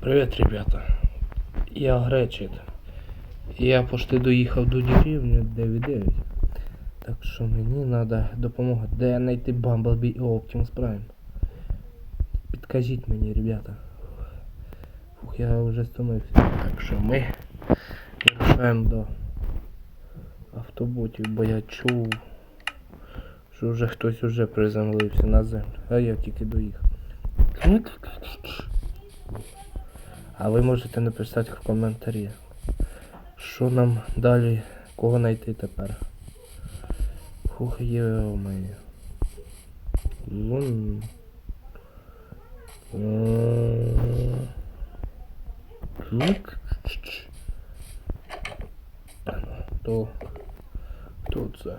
Привет, ребята. Я Гречит. Я почти доїхав до деревні 9-9. Так що мені треба допомога. Де знайти Бамблбі і Optimus Prime? Підкажіть мені, ребята. Фух, я вже стомився. Так що ми вирушаємо до автоботів, бо я чув, що вже хтось уже приземлився на землю. А я тільки доїхав. А ви можете написати в коментарі, що нам далі, кого знайти тепер. Фух, йо-моє. Вон. М. Чук. То. Хто це?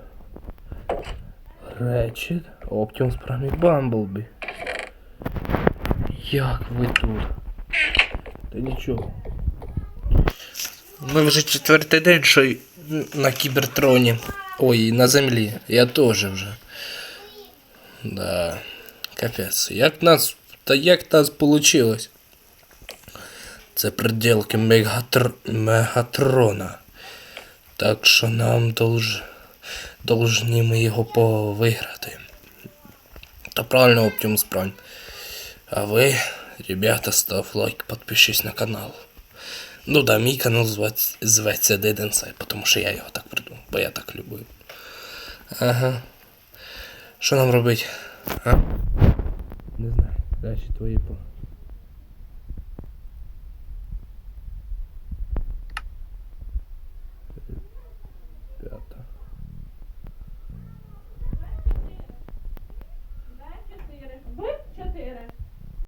Речет. Оптимус Праймі Бамблбі. Як ви тут? Нічого. Ми вже четвертий день, що на кібертроні. Ой, на землі. Я теж вже. Да. Капець. Як нас. Та як нас получилось? Це приділки Мегатр... Мегатрона. Так що нам долж... должні ми його повиграти. Та правильно Optimus Prime. А ви, ребята, став лайк, подпишись на канал. Ну да, мій канал зветься, Dead Inside, тому що я його так придумав, бо я так люблю. Ага. Що нам робити? А? Не знаю. Далі твої по.